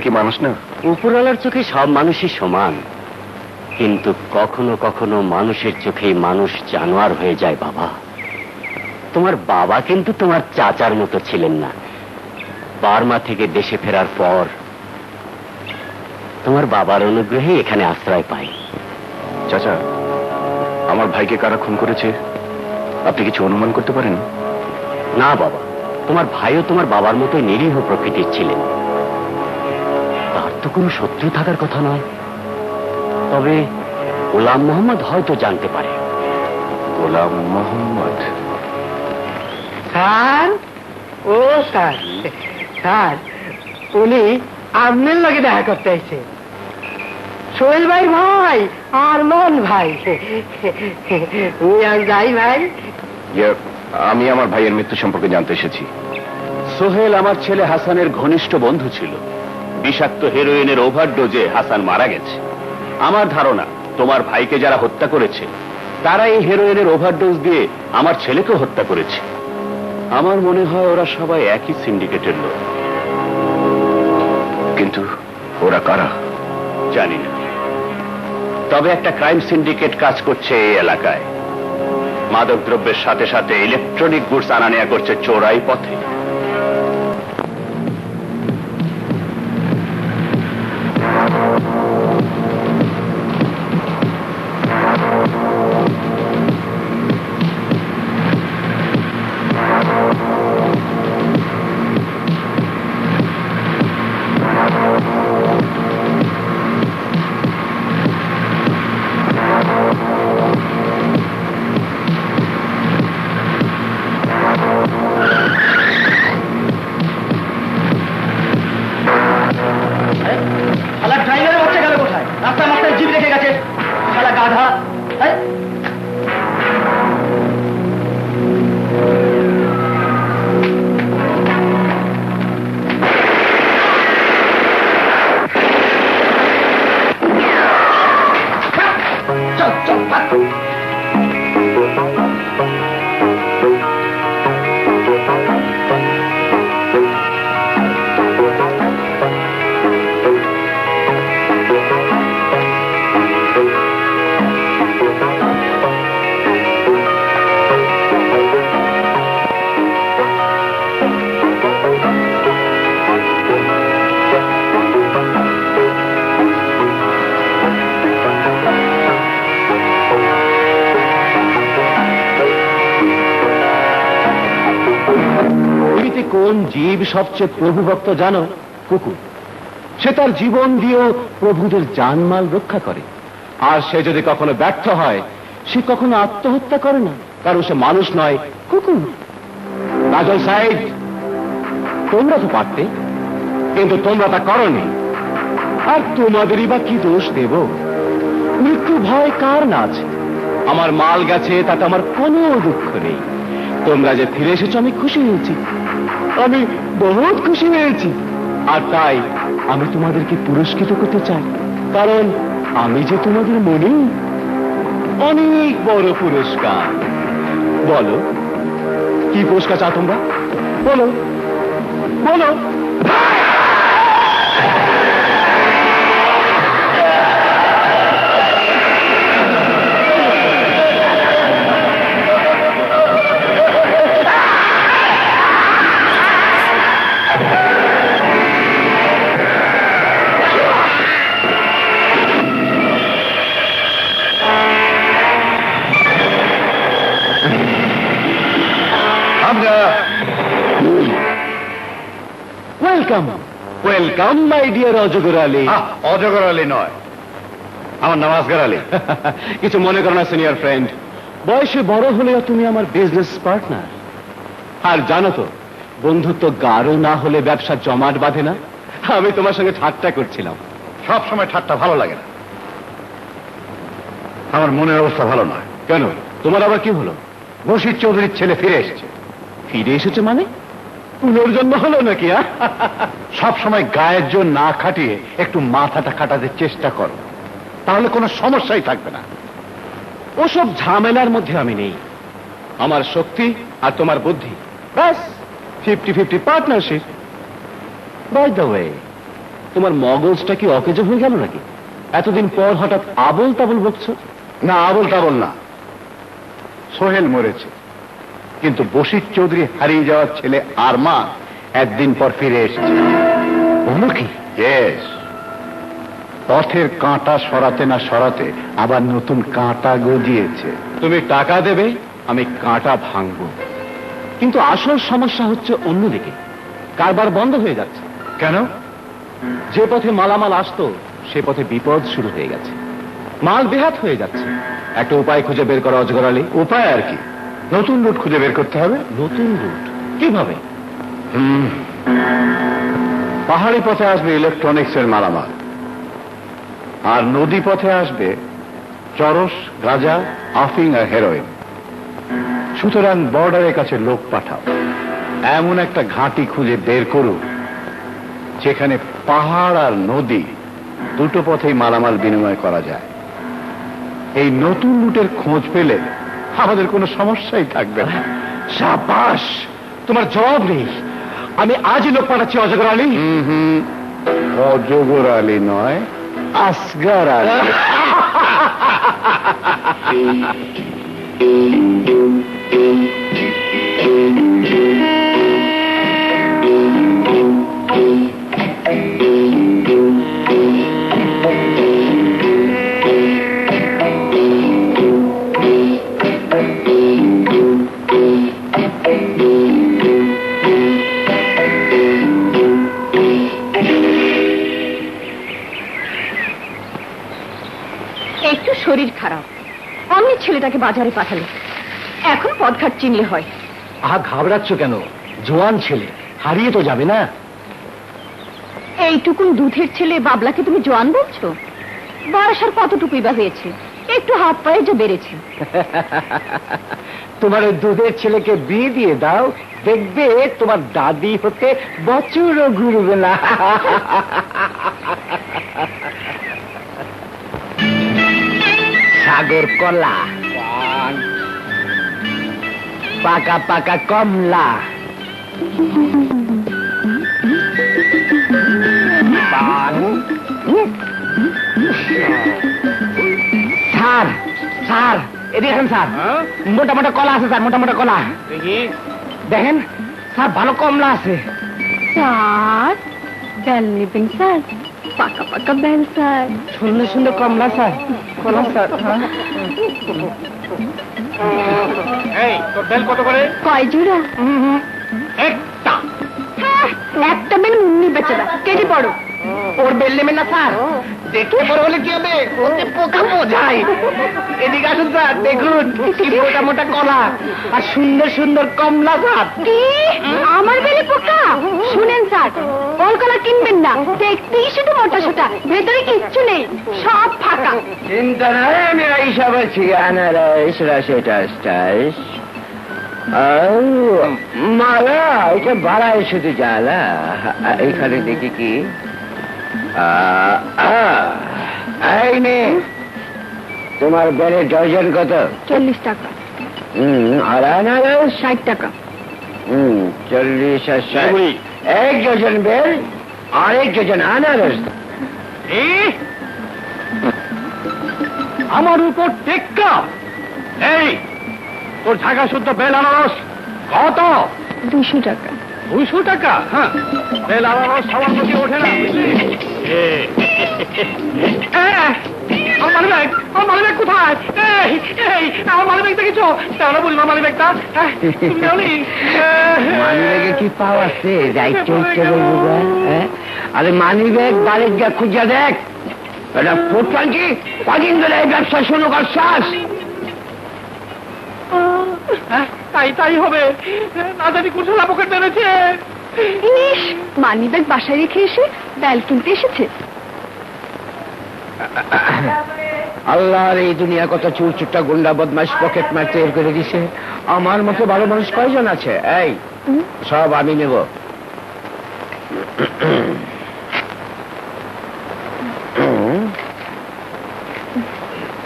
কি মানুষ না? উপরওয়ালার চোখে সব মানুষই সমান। কিন্তু কখনো কখনো মানুষের চোখে মানুষ জানোয়ার হয়ে যায় বাবা। তোমার বাবা কিন্তু তোমার চাচার মতো ছিলেন না। বার্মা থেকে দেশে ফেরার পর তোমার বাবার অনুগ্রহে এখানে আশ্রয় পাই চাচা আমার ভাইকে কারা খুন করেছে? আপনি কিছু অনুমান করতে পারেন? না বাবা। তোমার ভাইও তোমার বাবার মতো নিরীহ প্রকৃতির ছিলেন। তার তো কোনো শত্রু থাকার কথা নয়। তবে গোলাম মোহাম্মদ হয়তো জানতে পারে। গোলাম মোহাম্মদ? স্যার? ও স্যার স্যার উনি আপনার লগে দেখা করতে এসে সোহেল ভাই ভাই আরমান ভাই। উনি আর যাই ভাই। ইয়ে, আমি আমার ভাইয়ের মৃত্যু সম্পর্কে জানতে এসেছি। সোহেল আমার ছেলে হাসানের ঘনিষ্ঠ বন্ধু ছিল। বিষাক্ত হেরোইনের ওভারডোজে হাসান মারা গেছে। আমার ধারণা, তোমার ভাইকে যারা হত্যা করেছে, তারা এই হেরোইনের ওভারডোজ দিয়ে আমার ছেলেকে হত্যা করেছে। আমার মনে হয় ওরা সবাই একই সিন্ডিকেটের লোক। কিন্তু ওরা কারা? জানি না। তবে একটা ক্রাইম সিন্ডিকেট কাজ করছে এই এলাকায়। মাদক দ্রব্যের সাথে সাথে ইলেকট্রনিক গুডস আনা নেয়া করছে চোরাই পথে। চল চল ভাগ। কোন জীব সবচেয়ে প্রভুভক্ত জানো? কুকুর। সে তার জীবন দিয়েও প্রভুদের জানমাল রক্ষা করে। আর সে যদি কখনো ব্যর্থ হয়, সে কখনো আত্মহত্যা করে না। কারণ সে মানুষ নয়, কুকুর। কাজল সাহেব, তোমরা তো পারতে, কিন্তু তোমরা তা করনি। আর তোমাদেরই বা কি দোষ দেব? মৃত্যু ভয় কার না আছে? আমার মাল গেছে, তাতে আমার কোনো দুঃখ নেই। তোমরা যে ফিরে এসেছ, আমি খুশি হয়েছি। আমি বহুত খুশি হয়েছি। আর তাই আমি তোমাদেরকে পুরস্কৃত করতে চাই। কারণ আমি যে তোমাদের মনে, অনেক বড় পুরস্কার। বলো, কি পুরস্কার চা তোমরা? বলো বলো। ওয়েলকাম ওয়েলকাম মাই ডিয়ার অজগর আলী অজগর আলী নয়। আমার নামাজগার আলী। কিছু মনে করো না সিনিয়র ফ্রেন্ড বয়সে বড় হলেও তুমি আমার বিজনেস পার্টনার আর জানো তো বন্ধুত্ব গাঢ় না হলে ব্যবসা জমাট বাঁধে না। আমি তোমার সঙ্গে ঠাট্টা করছিলাম। সব সময় ঠাট্টা ভালো লাগে না। আমার মনের অবস্থা ভালো নয়। কেন? তোমার আবার কি হলো? বসির চৌধুরীর ছেলে ফিরে এসেছে। ফিরে এসেছে মানে? পুনর্জন্ম হলো নাকি সব সময় গায়ের জোর না খাটিয়ে একটু মাথাটা খাটাতে চেষ্টা করো। তাহলে কোনো সমস্যাই থাকবে না। ওসব ঝামেলার মধ্যে আমি নেই। আমার শক্তি আর তোমার বুদ্ধি। ব্যাস, fifty fifty partnership. By the way তোমার মগজটা কি অকেজো হয়ে গেল নাকি? এতদিন পর হঠাৎ আবল তাবল বকছো? না আবল তাবল না। সোহেল মরেছে। কিন্তু বশির চৌধুরী হারিয়ে যাওয়ার ছেলে আরমান একদিন পর ফিরে এসেছে। বলো কি? পথের কাঁটা সরাতে না সরাতে আবার নতুন কাঁটা গজিয়েছে। তুমি টাকা দেবে আমি কাঁটা ভাঙবো। কিন্তু আসল সমস্যা হচ্ছে অন্যদিকে। কারবার বন্ধ হয়ে যাচ্ছে। কেন? যে পথে মালামাল আসতো সে পথে বিপদ শুরু হয়ে গেছে। মাল বেহাত হয়ে যাচ্ছে। একটা উপায় খুঁজে বের করা অজগর আলী। উপায় আর কি? নতুন রুট খুঁজে বের করতে হবে। নতুন রুট? কীভাবে? পাহাড়ি পথে আসবে ইলেকট্রনিক্স এর মালামাল। আর নদী পথে আসবে চরস গাঁজা আফিং আর হেরোইন। সুতরাং বর্ডারের কাছে লোক পাঠাও। এমন একটা ঘাঁটি খুঁজে বের করুক যেখানে পাহাড় আর নদী দুটো পথেই মালামাল বিনিময় করা যায়। এই নতুন রুটের খোঁজ পেলে আমাদের কোনো সমস্যাই থাকবে না। সাবাস তোমার জবাব নেই। আমি আজই লোক পাঠাচ্ছি অজগর আলী। অজগর আলী নয় আসগার আলী। বাজারে পাঠালে। এখন পদঘাট চিনলে হয়। আহা ঘাবড়াচ্ছ কেন? জোয়ান ছেলে হারিয়ে তো যাবে না? এইটুকুন দুধের ছেলে বাবলাকে তুমি জোয়ান বলছো? বয়স আর কতটুকুই বা হয়েছে? একটু হাত পায়ে যে বেড়েছে। তোমার ওই দুধের ছেলেকে বিয়ে দিয়ে দাও দেখবে তোমার দাদি হতে বছরও ঘুরবে না। সাগর কলা। পাকা পাকা কমলা। পান। স্যার স্যার এদিকে স্যার। মোটা মোটা কলা আছে স্যার মোটা মোটা কলা। দেখেন স্যার ভালো কমলা আছে। স্যার বেল নিবেন স্যার। পাকা পাকা বেল স্যার। সুন্দর সুন্দর কমলা স্যার। কলা স্যার কয় জোড়া? একটা। হ্যাঁ, একটা বেল মুন্নি বেচারা। কেটে পড়ো। ওর বেল নেবেন না স্যার। দেখে বড় হলে কি হবে? ওতে পোকা বোঝায়। এদিকে আসুন স্যার দেখুন কি মোটা মোটা কলা আর সুন্দর সুন্দর কমলা স্যার কি? আমার বেলে পোকা? শুনেন স্যার কলকলা কিনবেন না। দেখতেই শুধু মোটা সোটা ভেতরে কিচ্ছু নেই সব ফাঁকা। চিন্তা নাই আমি আছি আনারস মালা এটা ভাড়ায় শুধু জ্বালা। এখানে দেখি কি? এই তোমার বেলের ডজন কত? চল্লিশ টাকা। হুম আর আনারস ষাট টাকা। হুম চল্লিশ আর ষাট। এক ডজন বেল আরেক ডজন আনারস। আমার উপর টেক্কা। এই তোর ঢাকা শুদ্ধ বেল আনারস কত? দুশো টাকা। দুইশো টাকা? হ্যাঁ বেল আনারস সবার প্রতি ওঠে না। বুঝলি আমার মানি ব্যাগ আমার মানি ব্যাগ কোথায়? এই এই আমার মানি ব্যাগ দেখেছ? কেন বললি না মানি ব্যাগটা হ্যাঁ, মানি ব্যাগে কি পাওয়া আছে? যাই চলতে বলব হ্যাঁ? আরে মানি ব্যাগ বাড়ির যা খুঁজা দেখ। এটা ফুটপান কি? কদিন ধরে এই ব্যবসা শুরু করছাস হ্যাঁ, তাই তাই হবে। না জানি কোন সালা পকেট মেরেছে ইস মানি ব্যাগ বাসায় রেখে এসে বেল কিনতে এসেছে? আল্লাহর এই দুনিয়া কত চুর চুট্টা গুন্ডা বদমাস পকেট মার তৈরি করে দিছে। আমার মতো ভালো মানুষ কয়জন আছে? এই সব আমি নেব।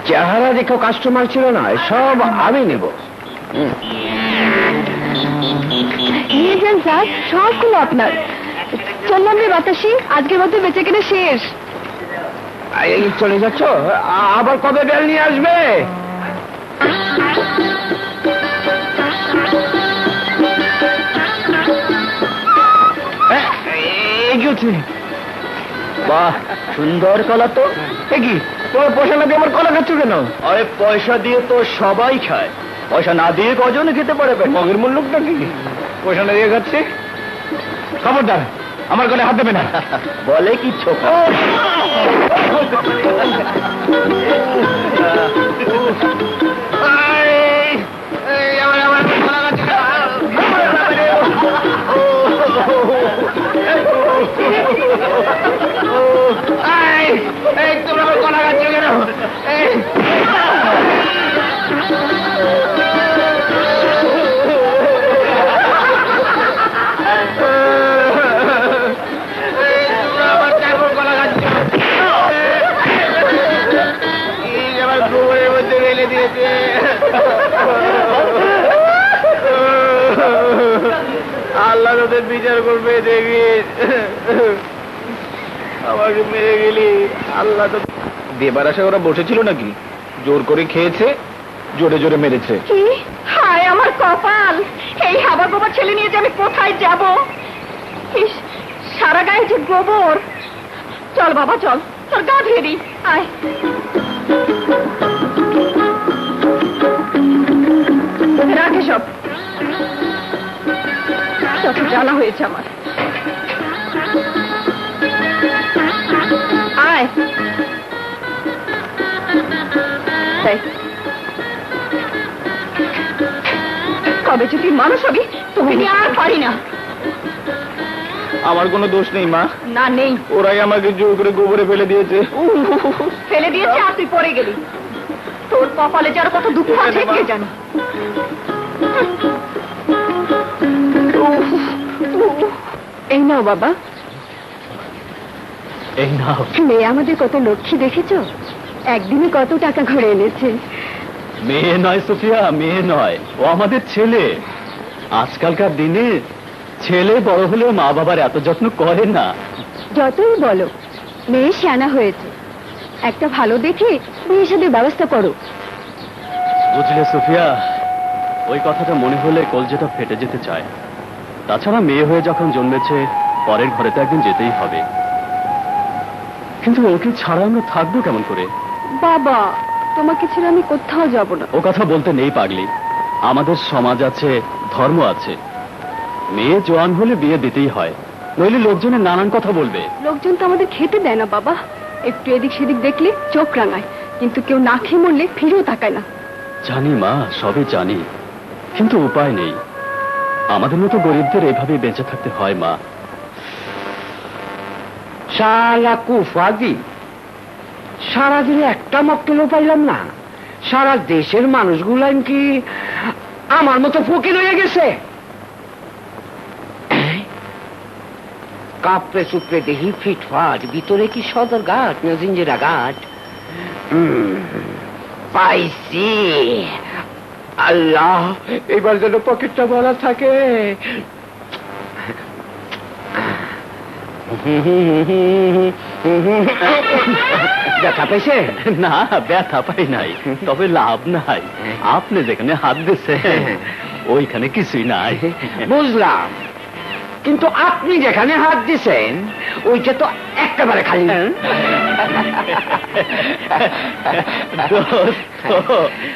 চেহারা দেখো কাস্টমার ছিল না সব আমি নেব। সবগুলো আপনার। চললাম রে বাতাসি আজকের মধ্যে বেঁচে কেটে শেষ। এই চলে যাচ্ছ? আবার কবে বেল নিয়ে আসবে? বাহ সুন্দর কলা তো। কি তোমার পয়সা না দিয়ে আমার কলা খাচ্ছ কেন? আরে পয়সা দিয়ে তো সবাই খায়। পয়সা না দিয়ে কজন খেতে পারে? মগের মূল্যটা কি? পয়সা না দিয়ে খাচ্ছি? খবরদার। আমার গলে হাত দেবে না। বলে কি ছোকা বিচার করবে দেখিস আমাকে মেরে গেলি। আল্লাহ তো দেবার আশা ওরা বসেছিল নাকি? জোর করে খেয়েছে জোরে জোরে মেরেছে। কি? হায় আমার কপাল! এই হাবা গোবর ছেলে নিয়ে যে আমি কোথায় যাব? ইস, সারা গায়ে যে গোবর! চল বাবা চল। তোর গা ধুয়ে দিই। আয়। রাখে সব। কত জ্বালা হয়েছে আমার। আয়। কবে যদি মানুষ হবি তুমি আর পারি না। আমার কোনো দোষ নেই মা। না নেই। ওরাই আমাকে জোর করে গোবরে ফেলে দিয়েছে। ফেলে দিয়েছে আর তুই পড়ে গেলি। তোর কপালে যার কত দুঃখ আছে কে জানে? নাও বাবা। এই নাও। মেয়ে আমাদের কত লক্ষ্মী দেখেছ? একদিনে কত টাকা ঘরে এনেছে। মেয়ে নয় সুফিয়া মেয়ে নয়। ও আমাদের ছেলে। আজকালকার দিনে ছেলে বড় হলেও মা বাবার এত যত্ন করে না। যতই বলো মেয়ে শানা হয়েছে। একটা ভালো দেখে বিয়ে সাথে ব্যবস্থা করো। বুঝলে সুফিয়া ওই কথাটা মনে হলে কলজেটা ফেটে যেতে চায়। তাছাড়া মেয়ে হয়ে যখন জন্মেছে পরের ঘরে তো একদিন যেতেই হবে। কিন্তু ওকে ছাড়া আমরা থাকব কেমন করে? বাবা তোমাকে ছেড়ে আমি কোথাও যাব না। ও কথা বলতে নেই পাগলি। আমাদের সমাজ আছে ধর্ম আছে। মেয়ে জোয়ান হলে বিয়ে দিতেই হয়। নইলে লোকজনের নানান কথা বলবে। লোকজন তো আমাদের খেতে দেয় না বাবা। একটু এদিক সেদিক দেখলে চোখ রাঙায়। কিন্তু কেউ না খেয়ে মরলে ফিরেও তাকায় না। জানি মা সবই জানি। কিন্তু উপায় নেই। আমাদের মতো গরিবদের এভাবে বেঁচে থাকতে হয়, মা। সারা দিনে একটা মক্কেলও পাইলাম না। সারা দেশের মানুষগুলান কি আমার মতো ফকির হয়ে গেছে? কাপড়ে চুপড়ে দেখি ফিটফাট, ভিতরে কি সদর ঘাট না জিঞ্জিরা ঘাট? পাইছি। আল্লাহ এবার যেন পকেটটা ভরা থাকে। দেখা পাইছে? না ব্যথা পাই নাই তবে লাভ নাই। আপনি যেখানে হাত দিচ্ছেন ওইখানে কিছুই নাই। বুঝলাম। কিন্তু আপনি যেখানে হাত দিছেন ওইটা তো একেবারে খালি।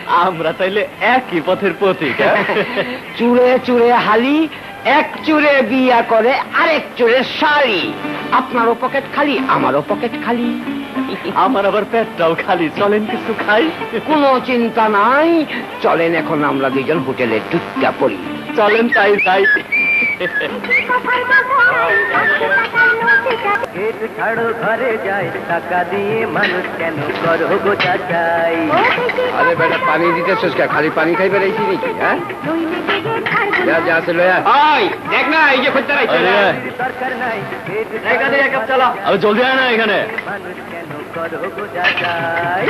আমরা তাইলে একই পথের পথিক হ্যাঁ? চুরে চুরে হালি এক চুরে বিয়া করে আরেক চুরে শাড়ি। আপনারও পকেট খালি আমারও পকেট খালি। আমার আবার পেটটাও খালি চলেন কিছু খাই। কোনো চিন্তা নাই চলেন এখন আমরা দুজন হোটেলে ঢুকা পড়ি। চলেন তাই তাই। ছাড়ো ঘরে যায় টাকা দিয়ে মানুষ কেন করো গো চাচাই? আরে বেটা পানি দিতেছিস কে? খালি পানি খাই বেড়াইছি নাকি হ্যাঁ? যা যা আছে লয়া ওই দেখ না এই যে খদ্দের আইছে আরে, দরকার নাই এখানে এক কাপ চালা? আরে জলদি আয় না এখানে। মানুষ কেন করো গো চাচাই?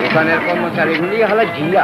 দোকানের কর্মচারীগুলি হালা ঝিয়া